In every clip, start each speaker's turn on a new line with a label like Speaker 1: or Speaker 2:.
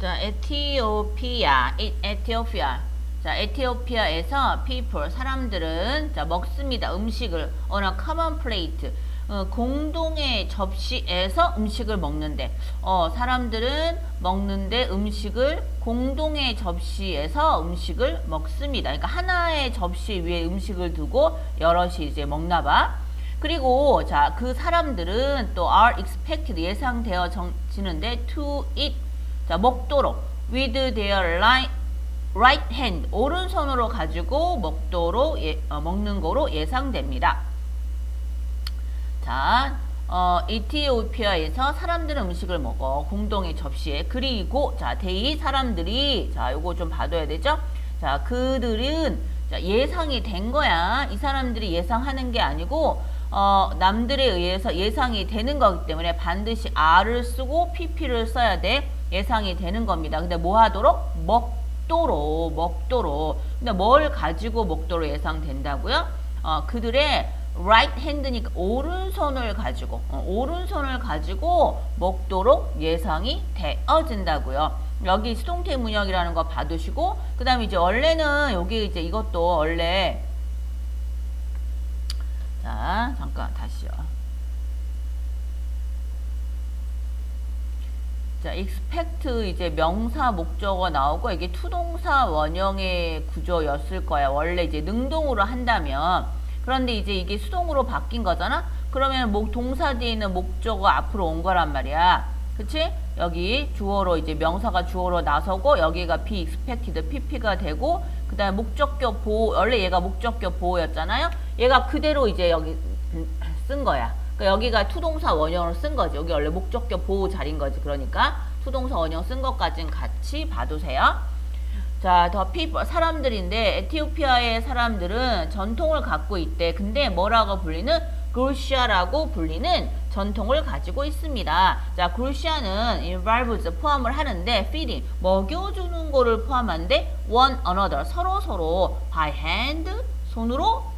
Speaker 1: 자, 에티오피아, 이- 에티오피아. 자, 에티오피아에서 people 사람들은 자, 먹습니다. 음식을 on a common plate. 어, 공동의 접시에서 음식을 먹는데 어, 사람들은 먹는데 음식을 공동의 접시에서 음식을 먹습니다. 그러니까 하나의 접시 위에 음식을 두고 여럿이 이제 먹나 봐. 그리고 자, 그 사람들은 또 are expected 예상되어지는데 to eat 자, 먹도록. With their right, right hand 오른손으로 가지고 먹도록 예, 어, 먹는 거로 예상됩니다. 자, 어, 이티오피아에서 사람들은 음식을 먹어. 공동의 접시에. 그리고 자 데이 사람들이 자 요거 좀 봐둬야 되죠? 자 그들은 자, 예상이 된 거야. 이 사람들이 예상하는 게 아니고 어, 남들에 의해서 예상이 되는 거기 때문에 반드시 R을 쓰고 PP를 써야 돼 예상이 되는 겁니다 근데 뭐 하도록 먹도록 먹도록 근데 뭘 가지고 먹도록 예상된다고요 어, 그들의 right hand니까 오른손을 가지고 어, 오른손을 가지고 먹도록 예상이 되어진다고요. 여기 수동태 문역이라는 거 봐두시고 그다음에 이제 원래는 여기 이제 이것도 원래 자 잠깐 다시요. 자, expect 이제 명사 목적어 나오고 이게 투동사 원형의 구조였을 거야. 원래 이제 능동으로 한다면 그런데 이제 이게 수동으로 바뀐 거잖아. 그러면 목 동사 뒤에 있는 목적어 앞으로 온 거란 말이야. 그치? 여기 주어로 이제 명사가 주어로 나서고 여기가 be expected pp가 되고 그다음에 목적격 보호 원래 얘가 목적격 보호였잖아요. 얘가 그대로 이제 여기 쓴 거야. 그러니까 여기가 투동사 원형을 쓴 거지. 여기 원래 목적격 보호 자리인 거지. 그러니까 투동사 원형 쓴 것까지는 같이 봐두세요. 자, 더 people 사람들인데 에티오피아의 사람들은 전통을 갖고 있대. 근데 뭐라고 불리는 그루시아라고 불리는 전통을 가지고 있습니다. 자, 그루시아는 involves 포함을 하는데 feeding 먹여주는 거를 포함하는데 one another 서로 서로 by hand 손으로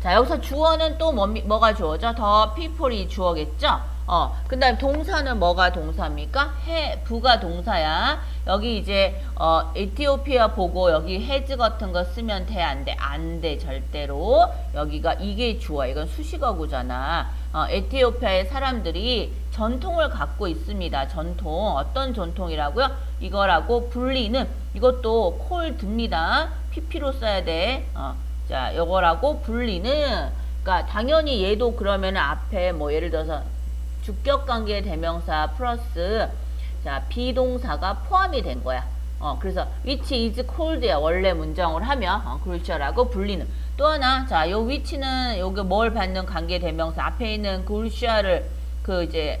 Speaker 1: 자, 여기서 주어는 또 뭐, 뭐가 주어죠? 더 people이 주어겠죠? 어, 그 다음 동사는 뭐가 동사입니까? 해, 부가 동사야. 여기 이제, 어, 에티오피아 보고 여기 해즈 같은 거 쓰면 돼, 안 돼? 안 돼, 절대로. 여기가 이게 주어. 이건 수식어구잖아. 어, 에티오피아의 사람들이 전통을 갖고 있습니다. 전통. 어떤 전통이라고요? 이거라고 불리는, 이것도 콜 듭니다. PP로 써야 돼. 어, 자, 요거라고 불리는, 그러니까 당연히 얘도 그러면 앞에 뭐 예를 들어서 주격 관계 대명사 플러스 자 비동사가 포함이 된 거야. 어 그래서 which is colled야 원래 문장을 하면 어, 그루시아라고 불리는 또 하나 자 요 which는 요게 뭘 받는 관계 대명사 앞에 있는 그루시아를 그 이제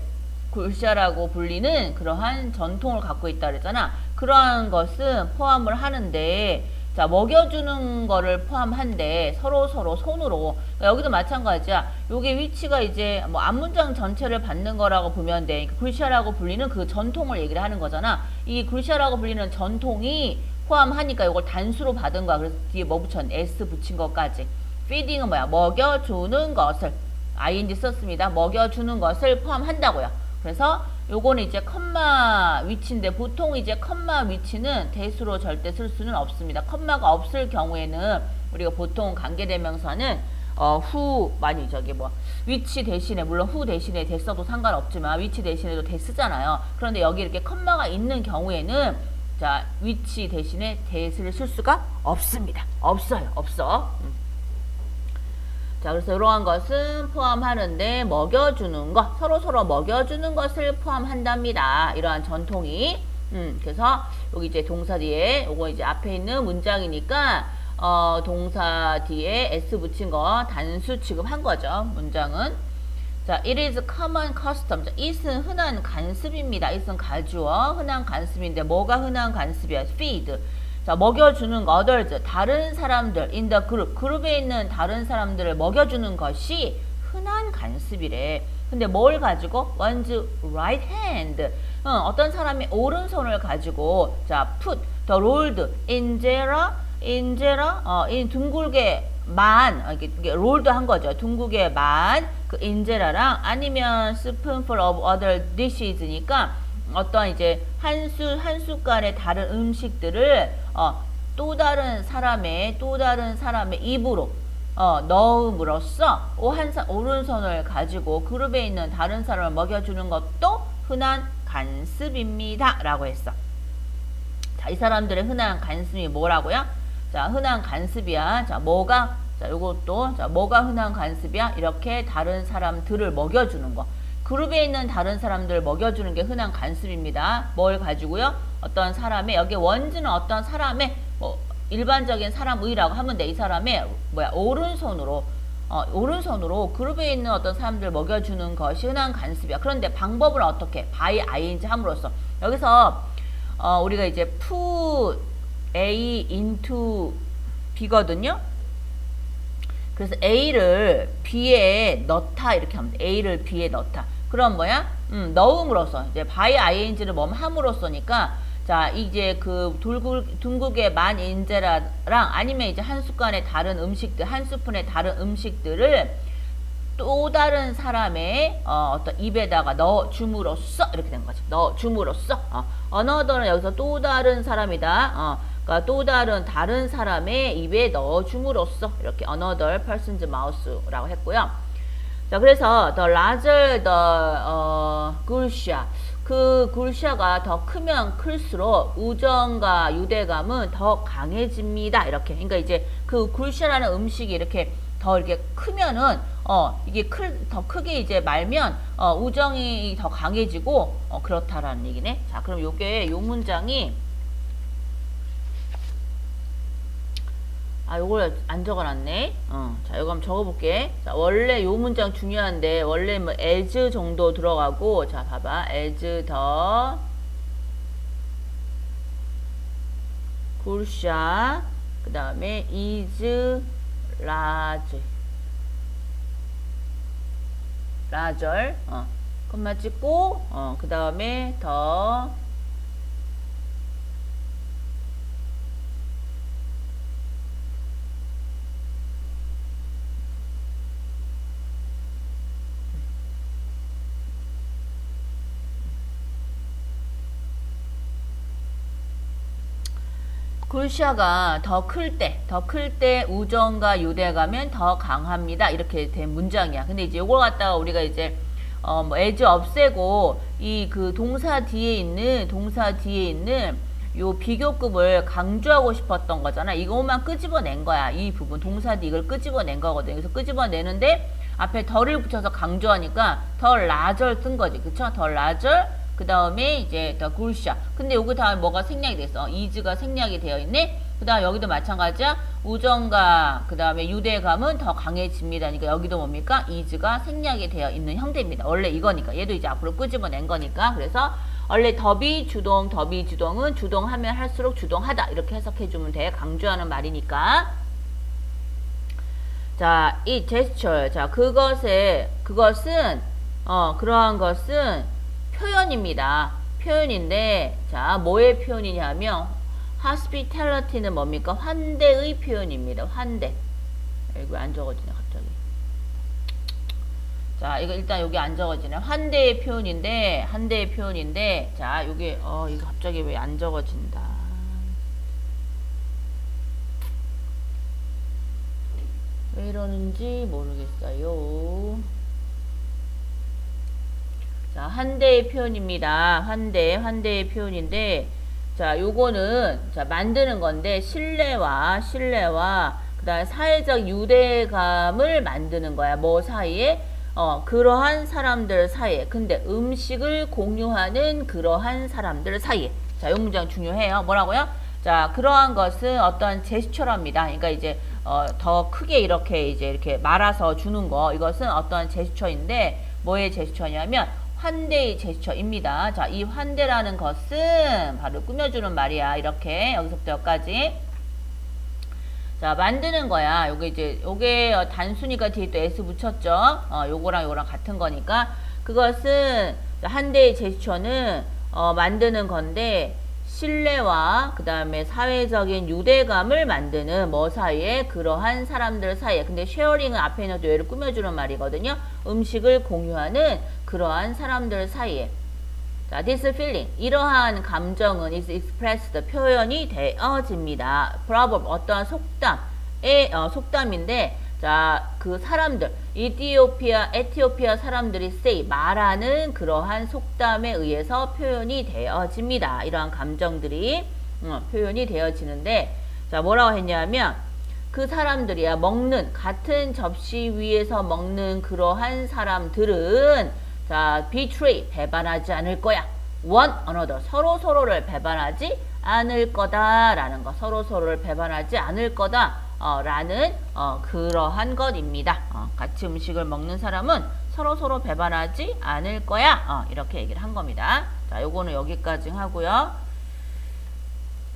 Speaker 1: 굴샤라고 불리는 그러한 전통을 갖고 있다 그랬잖아. 그러한 것은 포함을 하는데 자 먹여주는 거를 포함한데 서로 서로 손으로 그러니까 여기도 마찬가지야. 요게 위치가 이제 뭐 앞문장 전체를 받는 거라고 보면 돼. 그러니까 굴샤라고 불리는 그 전통을 얘기를 하는 거잖아. 이 굴샤라고 불리는 전통이 포함하니까 이걸 단수로 받은 거야. 그래서 뒤에 뭐 붙였? s 붙인 것까지. feeding은 뭐야? 먹여주는 것을 ing 썼습니다. 먹여주는 것을 포함한다고요. 그래서 요거는 이제 컴마 위치인데 보통 이제 컴마 위치는 대수로 절대 쓸 수는 없습니다. 컴마가 없을 경우에는 우리가 보통 관계대명사는 어, 후 많이 저기 뭐 위치 대신에 물론 후 대신에 대 써도 상관없지만 위치 대신에도 대 쓰잖아요. 그런데 여기 이렇게 컴마가 있는 경우에는 자 위치 대신에 대를 쓸 수가 없습니다. 없어요. 없어. 음. 자, 그래서 이러한 것은 포함하는데 먹여주는 것, 서로 서로 먹여주는 것을 포함한답니다. 이러한 전통이. 음, 그래서 여기 이제 동사 뒤에 요거 이제 앞에 있는 문장이니까 어, 동사 뒤에 s 붙인 거 단수 취급한 거죠. 문장은. 자, it is common custom. 자, it은 흔한 간습입니다. it은 가주어, 흔한 간습인데 뭐가 흔한 간습이야? feed. 자, 먹여주는 거, others, 다른 사람들, in the group, 그룹에 있는 다른 사람들을 먹여주는 것이 흔한 간습이래. 근데 뭘 가지고? one's right hand. 어, 어떤 사람이 오른손을 가지고, 자, put the rolled injera, injera, 어, 인 둥글게 만, 어, 이게, 롤드 한 거죠. 둥글게 만, 그 인제라랑 아니면 spoonful of other dishes니까 어떤 이제 한수 한 숟갈의 다른 음식들을 어, 또 다른 사람의 또 다른 사람의 입으로 어, 넣음으로써 오한 오른손을 가지고 그룹에 있는 다른 사람을 먹여주는 것도 흔한 간습입니다. 라고 했어. 자, 이 사람들의 흔한 간습이 뭐라고요? 자, 흔한 간습이야. 자, 뭐가? 자, 요것도, 자, 뭐가 흔한 간습이야? 이렇게 다른 사람들을 먹여주는 거. 그룹에 있는 다른 사람들을 먹여주는 게 흔한 간습입니다. 뭘 가지고요? 어떤 사람의, 여기 원지는 어떤 사람의, 뭐, 일반적인 사람의라고 하면 돼. 이 사람의, 뭐야, 오른손으로, 어, 오른손으로 그룹에 있는 어떤 사람들 먹여주는 것이 흔한 간습이야. 그런데 방법은 어떻게? by ing 함으로써. 여기서, 어, 우리가 이제 put A into B거든요. 그래서 A를 B에 넣다 이렇게 하면 돼. A를 B에 넣다. 그럼 뭐야? 음, 넣음으로써 이제 by ing를 뭐 함으로써니까 자 이제 그 돌굴, 둥국의 만 인재랑 아니면 이제 한 숟갈의 다른 음식들 한 스푼의 다른 음식들을 또 다른 사람의 어, 어떤 입에다가 넣어 줌으로써 이렇게 된 거죠. 넣어 줌으로써 어, another는 여기서 또 다른 사람이다. 어, 그러니까 또 다른 다른 사람의 입에 넣어 줌으로써 이렇게 another person's mouth라고 했고요. 자 그래서 the larger the 어, 굴샤 그 굴샤가 더 크면 클수록 우정과 유대감은 더 강해집니다. 이렇게 그러니까 이제 그 굴샤라는 음식이 이렇게 더 이렇게 크면은 어 이게 클 더 크게 이제 말면 어 우정이 더 강해지고 어 그렇다라는 얘기네. 자 그럼 요게 요 문장이 아 요걸 안 적어놨네. 어, 자 요거 한번 적어볼게. 자 원래 요 문장 중요한데 원래 뭐 as 정도 들어가고 자 봐봐. as 더 굴샤 그 다음에 is large. Larger. 어. 콤마 찍고 어그 다음에 더 굴샤가 더 클 때, 더 클 때 우정과 유대감은 더 강합니다. 이렇게 된 문장이야. 근데 이제 이걸 갖다가 우리가 이제 어, 뭐 as 없애고 이 그 동사 뒤에 있는 동사 뒤에 있는 요 비교급을 강조하고 싶었던 거잖아. 이것만 끄집어낸 거야. 이 부분 동사 뒤 이걸 끄집어낸 거거든. 그래서 끄집어내는데 앞에 덜을 붙여서 강조하니까 더 라절 쓴 거지. 그쵸? 더 라절 그 다음에 이제 더 굴샤. 근데 여기 다음에 뭐가 생략이 됐어? 이즈가 생략이 되어 있네. 그 다음 여기도 마찬가지야. 우정과 그 다음에 유대감은 더 강해집니다. 그러니까 여기도 뭡니까? 이즈가 생략이 되어 있는 형태입니다. 원래 이거니까. 얘도 이제 앞으로 끄집어낸 거니까. 그래서 원래 더비 주동, 더비 주동은 주동하면 할수록 주동하다. 이렇게 해석해주면 돼. 강조하는 말이니까. 자, 이 제스처. 자, 그것에, 그것은, 어, 그러한 것은 표현입니다. 표현인데, 자, 뭐의 표현이냐면, hospitality는 뭡니까? 환대의 표현입니다. 환대. 이거 안 적어지네, 갑자기. 자, 이거 일단 여기 안 적어지네. 환대의 표현인데, 환대의 표현인데, 자, 여기, 어, 이거 갑자기 왜 안 적어진다. 왜 이러는지 모르겠어요. 자, 한대의 표현입니다. 환대, 환대의 표현인데, 자, 요거는, 자, 만드는 건데, 신뢰와, 신뢰와, 그 다음에 사회적 유대감을 만드는 거야. 뭐 사이에? 어, 그러한 사람들 사이에. 근데 음식을 공유하는 그러한 사람들 사이에. 자, 요 문장 중요해요. 뭐라고요? 자, 그러한 것은 어떤 제스처랍니다. 그러니까 이제, 어, 더 크게 이렇게 이제 이렇게 말아서 주는 거. 이것은 어떤 제스처인데, 뭐의 제스처냐면, 환대의 제스처입니다. 자, 이 환대라는 것은 바로 꾸며주는 말이야. 이렇게 여기서부터 여기까지. 자, 만드는 거야. 요게 이제 요게 어, 단순히가 뒤에 또 s 붙였죠. 어, 요거랑 요거랑 같은 거니까 그것은 한 대의 제스처는 어, 만드는 건데 신뢰와 그 다음에 사회적인 유대감을 만드는 뭐 사이에 그러한 사람들 사이에 근데 쉐어링은 앞에 있는 뇌를 꾸며주는 말이거든요. 음식을 공유하는 그러한 사람들 사이에 자, this feeling 이러한 감정은 is expressed 표현이 되어집니다. proverb 어떠한 속담의 어, 속담인데 자, 그 사람들 이티오피아, 에티오피아 사람들이 say 말하는 그러한 속담에 의해서 표현이 되어집니다. 이러한 감정들이 어, 표현이 되어지는데 자, 뭐라고 했냐면 그 사람들이야 먹는 같은 접시 위에서 먹는 그러한 사람들은 자 betray 배반하지 않을 거야. One another. 서로 서로를 배반하지 않을 거다라는 거. 서로 서로를 배반하지 않을 거다 어, 라는 어, 그러한 것입니다. 어, 같이 음식을 먹는 사람은 서로 서로 배반하지 않을 거야. 어, 이렇게 얘기를 한 겁니다. 자 요거는 여기까지 하고요